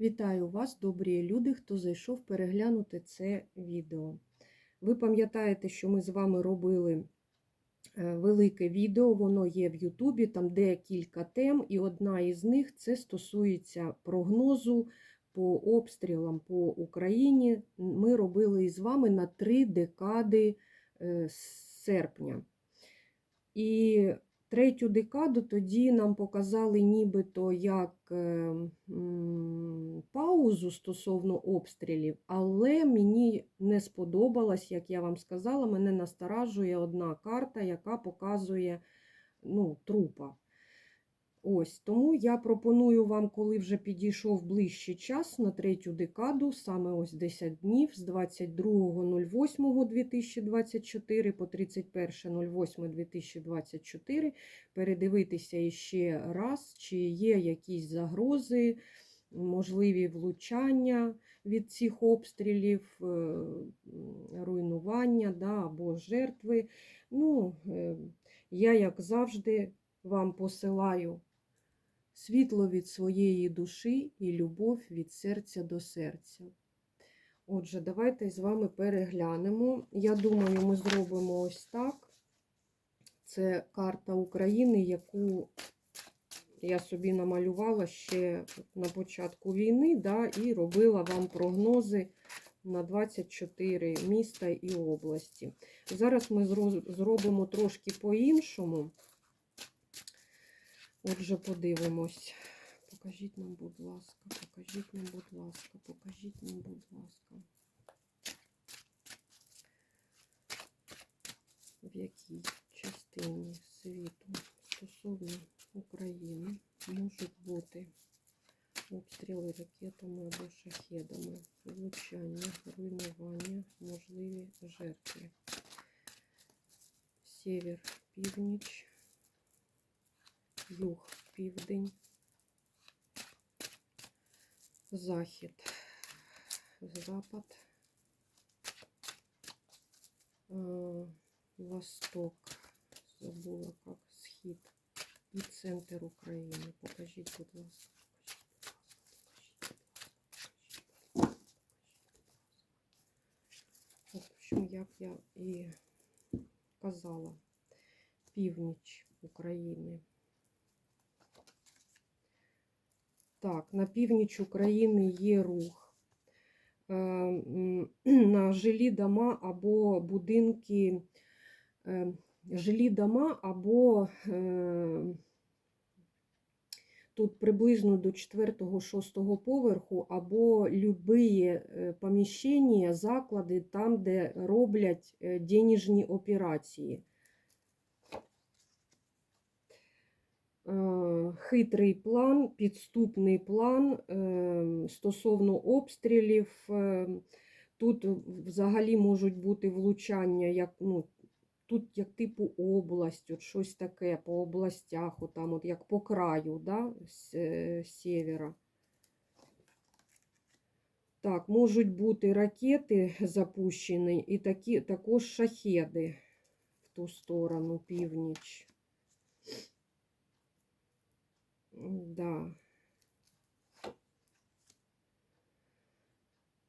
Вітаю вас, добрі люди, хто зайшов переглянути це відео. Ви пам'ятаєте, що ми з вами робили е, велике відео, воно є в Ютубі, там декілька тем, і одна із них це стосується прогнозу по обстрілам по Україні. Ми робили із вами на три декади е, серпня. І Третю декаду тоді нам показали нібито як е, м, паузу стосовно обстрілів, але мені не сподобалось, як я вам сказала, мене насторажує одна карта, яка показує ну, трупа. Ось, тому я пропоную вам, коли вже підійшов ближчий час на третю декаду, саме ось 10 днів з 22.08.2024 по 31.08.2024, передивитися іще раз, чи є якісь загрози, можливі влучання від цих обстрілів, е, руйнування да, або жертви. Ну, е, я, як завжди, вам посилаю світло від своєї душі і любов від серця до серця. Отже, давайте з вами переглянемо. Я думаю, ми зробимо ось так. Це карта України, яку я собі намалювала ще на початку війни, да, і робила вам прогнози на 24 міста і області. Зараз ми зробимо трошки по-іншому. Отже, подивимось. Покажіть нам, будь ласка, покажіть нам, будь ласка, покажіть нам, будь ласка. В якій частині світу стосовно України можуть бути обстріли ракетами або шахедами, влучання, руйнування, можливі жертви. Север, північ юг, південь, захід, запад, э, восток, забула как схід і центр України. Покажіть, будь ласка. Як я і казала, північ України. Так, на північ України є рух. Е, на жилі дома або будинки, е, жилі дома або е, тут приблизно до 4-6 поверху, або любі поміщення, заклади там, де роблять денежні операції. Хитрий план, підступний план е, стосовно обстрілів. Е, тут взагалі можуть бути влучання, як, ну, тут як типу область, от щось таке по областях, от там, от як по краю да, з севера. Так, можуть бути ракети запущені і такі, також шахеди в ту сторону, північ. Да.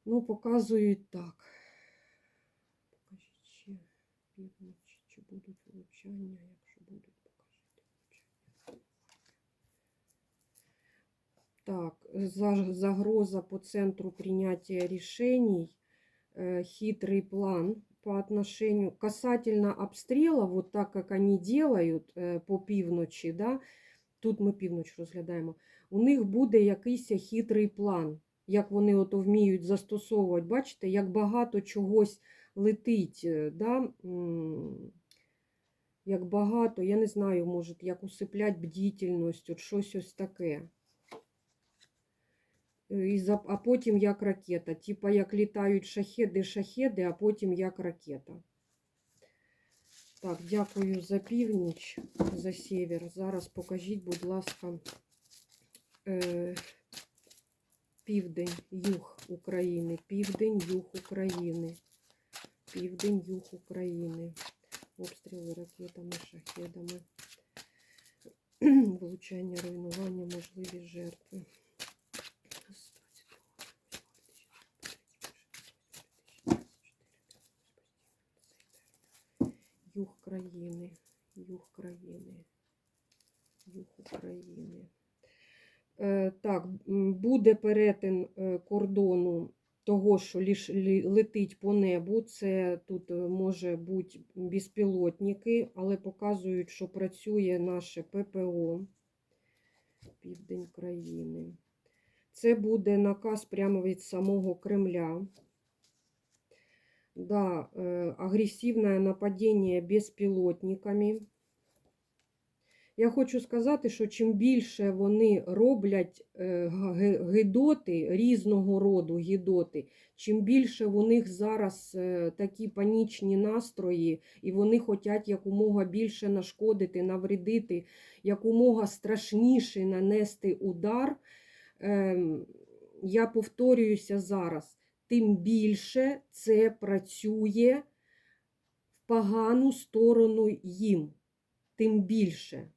Ну, показують так. Покажіть ще північ, чи будуть влучання, якщо будуть, покажіть влучання. Так, загроза по центру принятия решений, э, хитрый план по отношению касательно обстрела, вот так как они делают э, по півночі, да, тут ми північ розглядаємо, у них буде якийсь хитрий план, як вони ото вміють застосовувати. Бачите, як багато чогось летить. Е, да? Як багато, я не знаю, може, як усиплять бдительність, от щось ось таке. Е, а потім як ракета. Типа як літають шахеди-шахеди, а потім як ракета. Так, дякую за північ, за север. Зараз покажіть, будь ласка, е, південь, юг України, південь, юг України, південь, юг України. Обстріли ракетами, шахедами, влучання, руйнування, можливі жертви. України. Юг України. Е, Так, буде перетин е, кордону того, що летить по небу. Це тут е, може бути безпілотники, але показують, що працює наше ППО. Південь країни. Це буде наказ прямо від самого Кремля. Да, э, агрессивное нападение безпілотниками. Я хочу сказати, що чим більше вони роблять е, гидоти, різного роду гидоти, чим більше у них зараз е, такі панічні настрої, і вони хочуть якомога більше нашкодити, навредити, якомога страшніше нанести удар. Ем, Я повторююся зараз тим більше це працює в погану сторону їм, тим більше,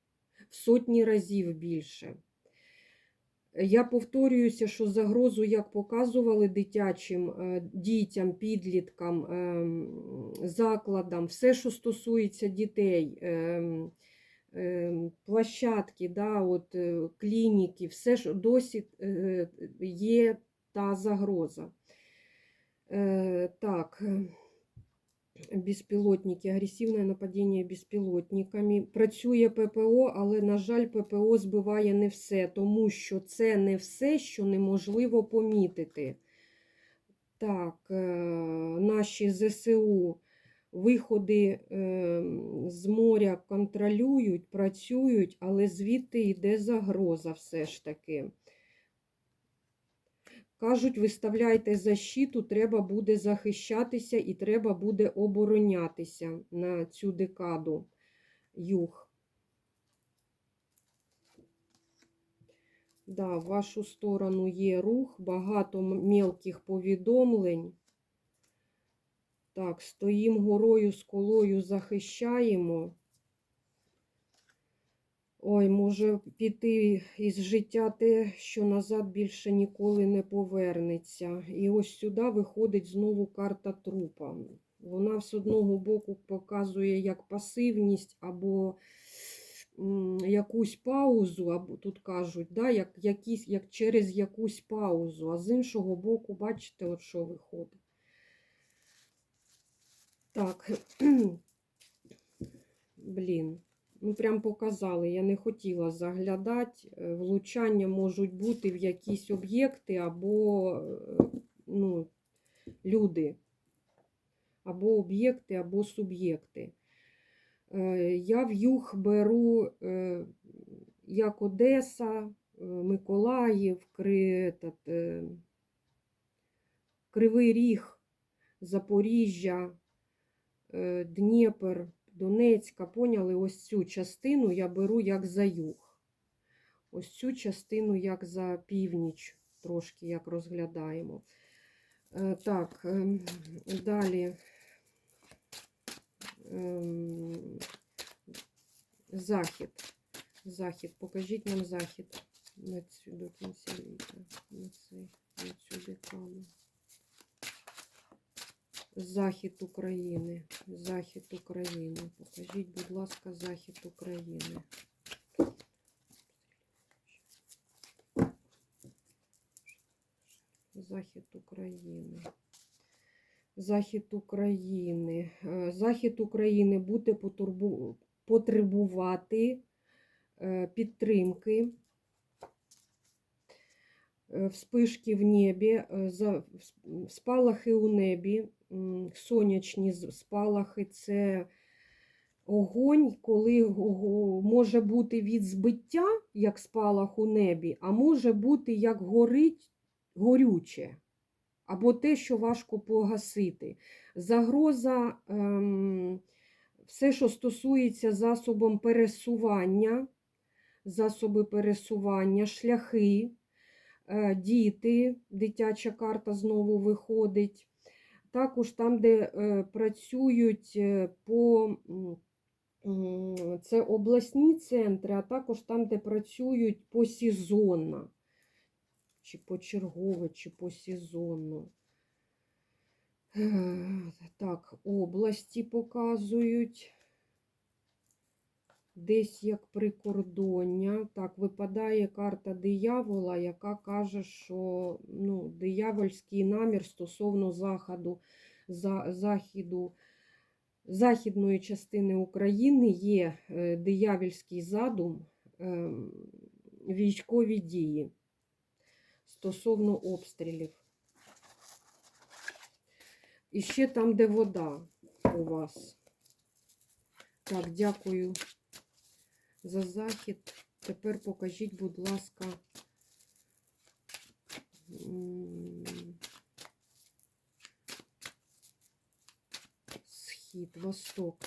в сотні разів більше. Я повторююся, що загрозу, як показували дитячим е, дітям, підліткам, ем, закладам, все, що стосується дітей, ем, ем, площадки, да, от, е, клініки, все що досі е, є та загроза. Э, Так, э, безпілотники, агресивне нападіння безпілотниками. Працює ППО, але, на жаль, ППО збиває не все, тому що це не все, що неможливо помітити. Так, е, наші ЗСУ виходи е, з моря контролюють, працюють, але звідти йде загроза все ж таки. Кажуть, виставляйте защиту, треба буде захищатися і треба буде оборонятися на цю декаду юг. Да, в вашу сторону є рух, багато мелких повідомлень. Так, стоїмо горою, сколою, захищаємо. Ой, може піти із життя те, що назад більше ніколи не повернеться. І ось сюди виходить знову карта трупа. Вона з одного боку показує як пасивність або якусь паузу, або тут кажуть, да, як, якісь, як через якусь паузу, а з іншого боку, бачите, от що виходить. Так, блін. Ну, прям показали, я не хотіла заглядати. Е, Влучання можуть бути в якісь об'єкти або е, ну, люди, або об'єкти, або суб'єкти. Е, Я в юг беру як Одеса, Миколаїв, Кривий Ріг, Запоріжжя, Дніпр, Донецька, поняли, ось цю частину я беру як за юг. Ось цю частину як за північ, трошки як розглядаємо. Е, Так, ем, далі. Ем, Захід. Захід. Покажіть нам захід до кінця літа. На, цей, цю декаду. Захід України. Захід України. Покажіть, будь ласка, захід України. Захід України. Захід України. Е, Захід України буде потребувати е, підтримки. Е, Вспишки в небі, спалахи у небі, сонячні спалахи це огонь, коли може бути від збиття, як спалах у небі, а може бути як горить горюче, або те, що важко погасити. Загроза, ем, все, що стосується засобом пересування, засоби пересування, шляхи, е, діти, дитяча карта знову виходить. Також там, де е, працюють е, по це обласні центри, а також там, де працюють посезонно, чи почергово, чи посезонно. Е, Так, області показують. Десь як прикордоння. Так, випадає карта диявола, яка каже, що ну, диявольський намір стосовно заходу, за, західу, західної частини України є е, диявольський задум, е, військові дії стосовно обстрілів. І ще там, де вода у вас. Так, дякую за захід. Тепер покажіть, будь ласка, схід, восток,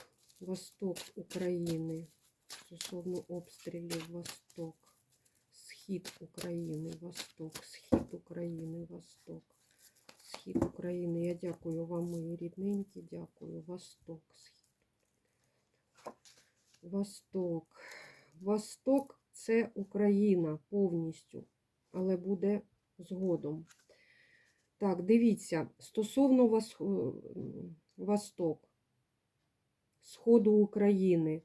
восток України. Стосовно обстрілів Восток. Схід України, Восток, Схід України, Восток. Схід України. Я дякую вам, мої рідненькі. Дякую. Восток, Схід. Восток. Восток це Україна повністю, але буде згодом. Так, дивіться, стосовно е, Восток, Сходу України.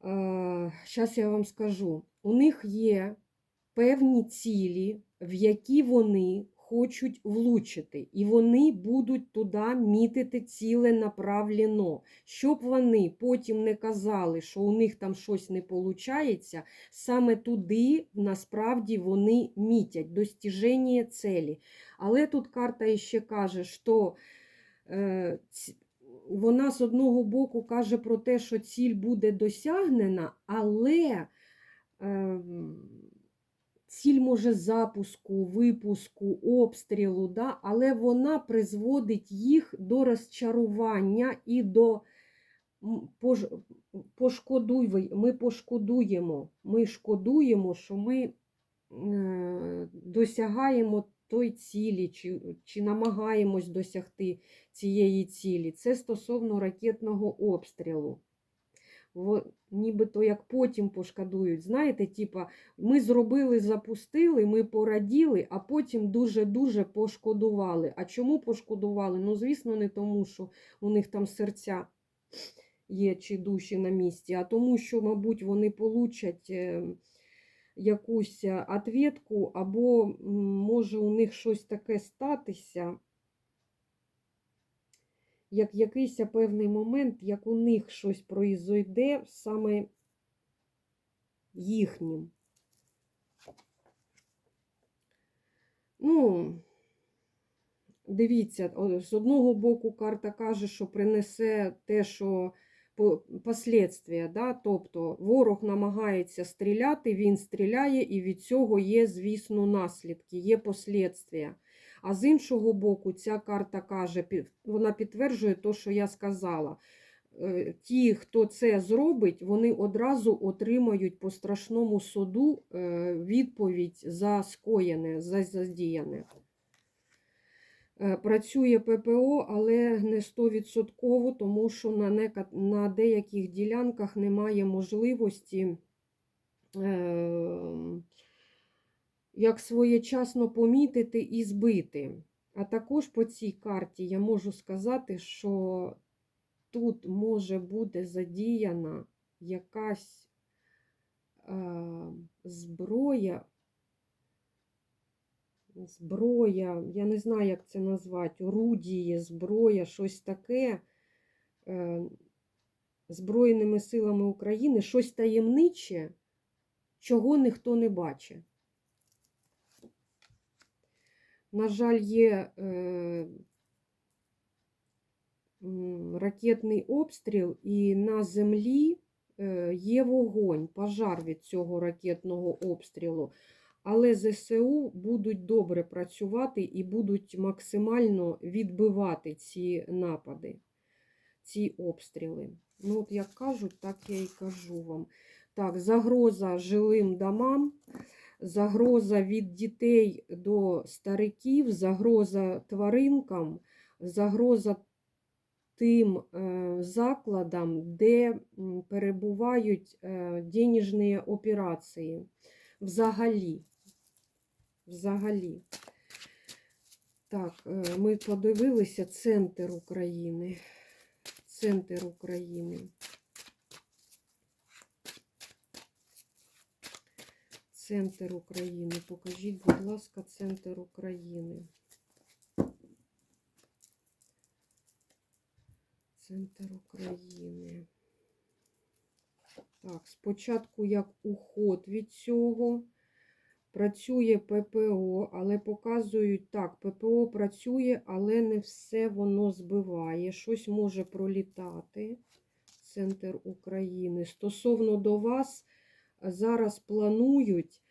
Зараз я вам скажу. У них є певні цілі, в які вони хочуть влучити, і вони будуть туди мітити ціле направлено. Щоб вони потім не казали, що у них там щось не виходить, саме туди насправді вони мітять достіження цілі. Але тут карта ще каже, що е, вона з одного боку каже про те, що ціль буде досягнена, але ем, ціль може запуску, випуску, обстрілу, да? але вона призводить їх до розчарування і до пошкодуй, ми пошкодуємо, ми шкодуємо, що ми е, досягаємо той цілі, чи, чи намагаємось досягти цієї цілі. Це стосовно ракетного обстрілу. Нібито як потім пошкодують. Знаєте, типа, ми зробили, запустили, ми пораділи, а потім дуже-дуже пошкодували. А чому пошкодували? Ну, звісно, не тому, що у них там серця є чи душі на місці, а тому, що, мабуть, вони получать е, якусь ответку, або може у них щось таке статися як якийсь певний момент, як у них щось произойде саме їхнім. Ну, дивіться, з одного боку карта каже, що принесе те, що по- последствия, да? тобто ворог намагається стріляти, він стріляє, і від цього є, звісно, наслідки, є последствия. А з іншого боку, ця карта каже, вона підтверджує те, що я сказала. Е, Ті, хто це зробить, вони одразу отримають по страшному суду е, відповідь за скоєне, за задіяне. Е, Працює ППО, але не 100%, тому що на, на деяких ділянках немає можливості е, як своєчасно помітити і збити. А також по цій карті я можу сказати, що тут може бути задіяна якась е, зброя, зброя, я не знаю, як це назвати, орудіє, зброя, щось таке е, Збройними силами України, щось таємниче, чого ніхто не бачить. На жаль, є е, ракетний обстріл, і на землі е, є вогонь, пожар від цього ракетного обстрілу. Але ЗСУ будуть добре працювати і будуть максимально відбивати ці напади, ці обстріли. Ну, от як кажуть, так я і кажу вам. Так, загроза жилим домам загроза від дітей до стариків, загроза тваринкам, загроза тим е, закладам, де перебувають е, денежні операції. Взагалі. Взагалі. Так, е, ми подивилися центр України. Центр України. Центр України. Покажіть, будь ласка, центр України. Центр України. Так, спочатку як уход від цього. Працює ППО, але показують так, ППО працює, але не все воно збиває. Щось може пролітати. Центр України. Стосовно до вас, зараз планують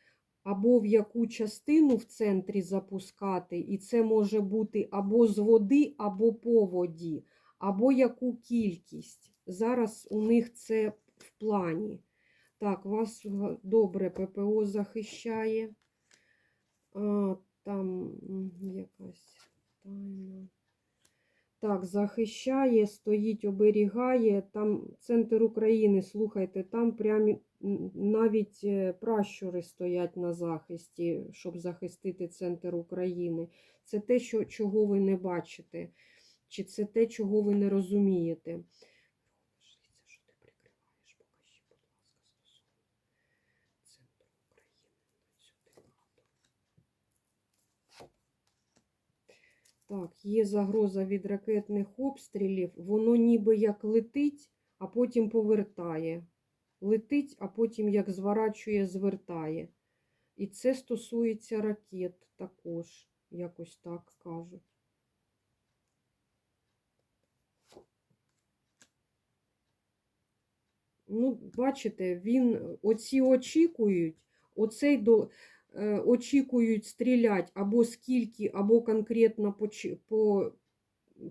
або в яку частину в центрі запускати, і це може бути або з води, або по воді, або яку кількість. Зараз у них це в плані. Так, вас добре ППО захищає. А, там якась тайна. Так, захищає, стоїть, оберігає. Там центр України, слухайте, там прям м, навіть е, пращури стоять на захисті, щоб захистити центр України. Це те, що, чого ви не бачите, чи це те, чого ви не розумієте. Так, є загроза від ракетних обстрілів. Воно ніби як летить, а потім повертає. Летить, а потім як зворачує, звертає. І це стосується ракет також, якось так кажуть. Ну, бачите, він оці очікують, оцей до, е, очікують стрілять або скільки, або конкретно по, по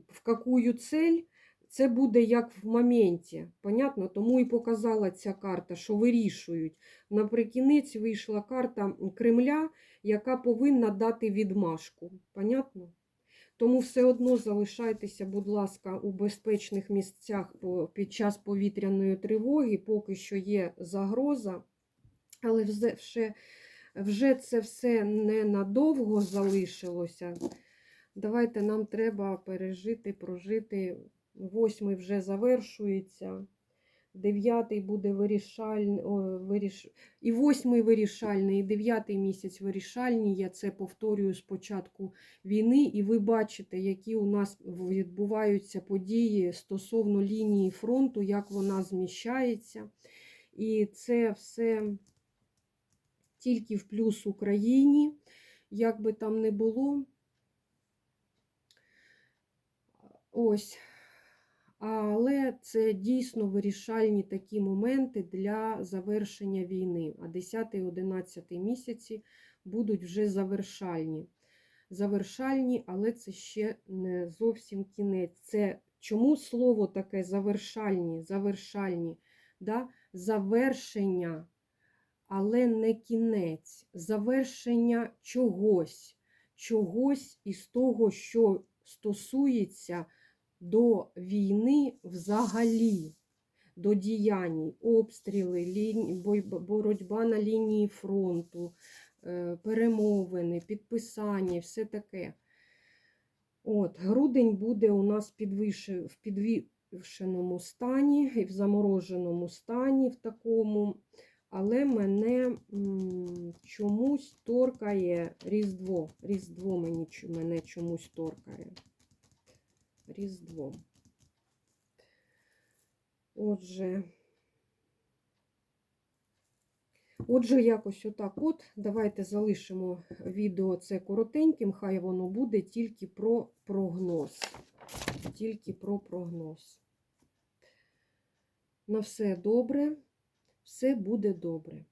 в какую цель, це буде як в моменті. Понятно? Тому і показала ця карта, що вирішують. Наприкінець вийшла карта Кремля, яка повинна дати відмашку. Понятно? Тому все одно залишайтеся, будь ласка, у безпечних місцях під час повітряної тривоги, поки що є загроза. Але вже, вже, це все ненадовго залишилося. Давайте нам треба пережити, прожити. Восьмий вже завершується. Дев'ятий буде вирішальний, виріш... і восьмий вирішальний, і дев'ятий місяць вирішальні. Я це повторюю з початку війни, і ви бачите, які у нас відбуваються події стосовно лінії фронту, як вона зміщається. І це все тільки в плюс Україні, як би там не було. Ось. Але це дійсно вирішальні такі моменти для завершення війни. А 10-11 місяці будуть вже завершальні. Завершальні, але це ще не зовсім кінець. Це чому слово таке завершальні, завершальні, да? завершення, але не кінець, завершення чогось, чогось із того, що стосується до війни взагалі, до діянь, обстріли, лінь- боротьба на лінії фронту, е, перемовини, підписання, все таке. От, грудень буде у нас підвише- в підвішеному стані, в замороженому стані в такому. Але мене чомусь торкає Різдво. Різдво мені, мене чомусь торкає. Різдво. Отже, отже, якось отак от. Давайте залишимо відео це коротеньким, хай воно буде тільки про прогноз. Тільки про прогноз. На все добре, все буде добре.